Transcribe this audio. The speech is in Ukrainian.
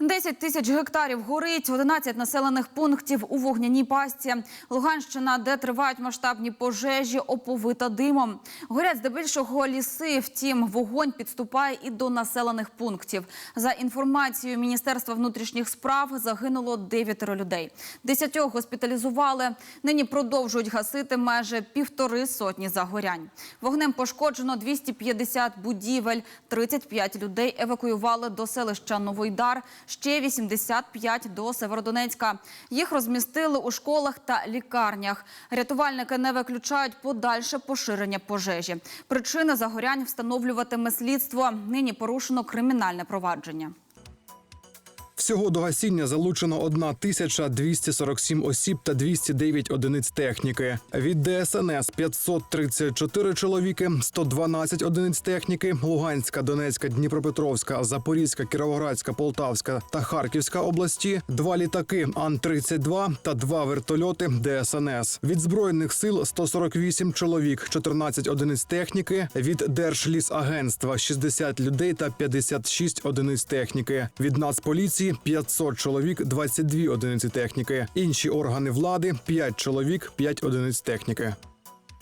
10 тисяч гектарів горить, 11 населених пунктів у вогняній пастці. Луганщина, де тривають масштабні пожежі, оповита димом. Горять здебільшого ліси. Втім, вогонь підступає і до населених пунктів. За інформацією Міністерства внутрішніх справ загинуло 9 людей. Десятьох госпіталізували. Нині продовжують гасити майже півтори сотні загорянь. Вогнем пошкоджено 250 будівель, 35 людей евакуювали до селища Новойдар, ще 85 до Северодонецька. Їх розмістили у школах та лікарнях. Рятувальники не виключають подальше поширення пожежі. Причини загорянь встановлюватиме слідство. Нині порушено кримінальне провадження. Всього до гасіння залучено 1247 осіб та 209 одиниць техніки. Від ДСНС 534 чоловіки, 112 одиниць техніки, Луганська, Донецька, Дніпропетровська, Запорізька, Кіровоградська, Полтавська та Харківська області, два літаки Ан-32 та два вертольоти ДСНС. Від збройних сил 148 чоловік, 14 одиниць техніки, від Держлісагентства 60 людей та 56 одиниць техніки. Від Нацполіції 500 чоловік, 22 одиниці техніки. Інші органи влади 5 чоловік, 5 одиниць техніки.